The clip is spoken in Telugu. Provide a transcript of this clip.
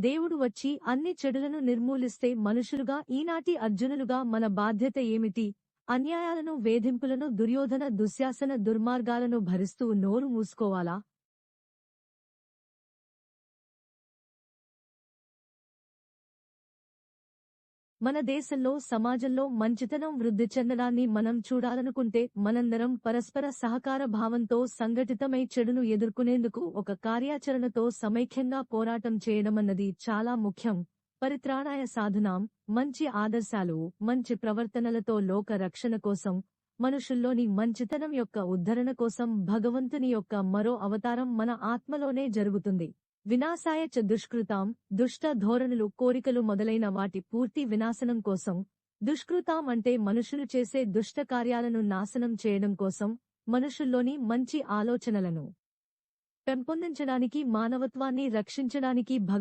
దేవుడు వచ్చి అన్ని చెడులను నిర్మూలిస్తే మనుషులుగా ఈనాటి అర్జునులుగా మన బాధ్యత ఏమిటి? అన్యాయాలను వేధింపులను దుర్యోధన దుశ్శాసన దుర్మార్గాలను భరిస్తూ నోరు మూసుకోవాలా? మన దేశంలో సమాజంలో మంచితనం వృద్ధి చెందడాన్ని మనం చూడాలనుకుంటే మనందరం పరస్పర సహకార భావంతో సంఘటితమై చెడును ఎదుర్కొనేందుకు ఒక కార్యాచరణతో సమైక్యంగా పోరాటం చేయడమన్నది చాలా ముఖ్యం. పరిత్రాణాయ సాధనాం మంచి ఆదర్శాలు మంచి ప్రవర్తనలతో లోక రక్షణ కోసం మనుషుల్లోని మంచితనం యొక్క ఉద్ధరణ కోసం భగవంతుని యొక్క మరో అవతారం మన ఆత్మలోనే జరుగుతుంది. వినాశాయ చ దుష్కృతాం దుష్ట ధోరణులు కోరికలు మొదలైన వాటి పూర్తి వినాశనం కోసం దుష్కృతాం అంటే మనుషులు చేసే దుష్ట కార్యాలను నాశనం చేయడం కోసం మనుషుల్లోని మంచి ఆలోచనలను పెంపొందించడానికి మానవత్వాన్ని రక్షించడానికి భగ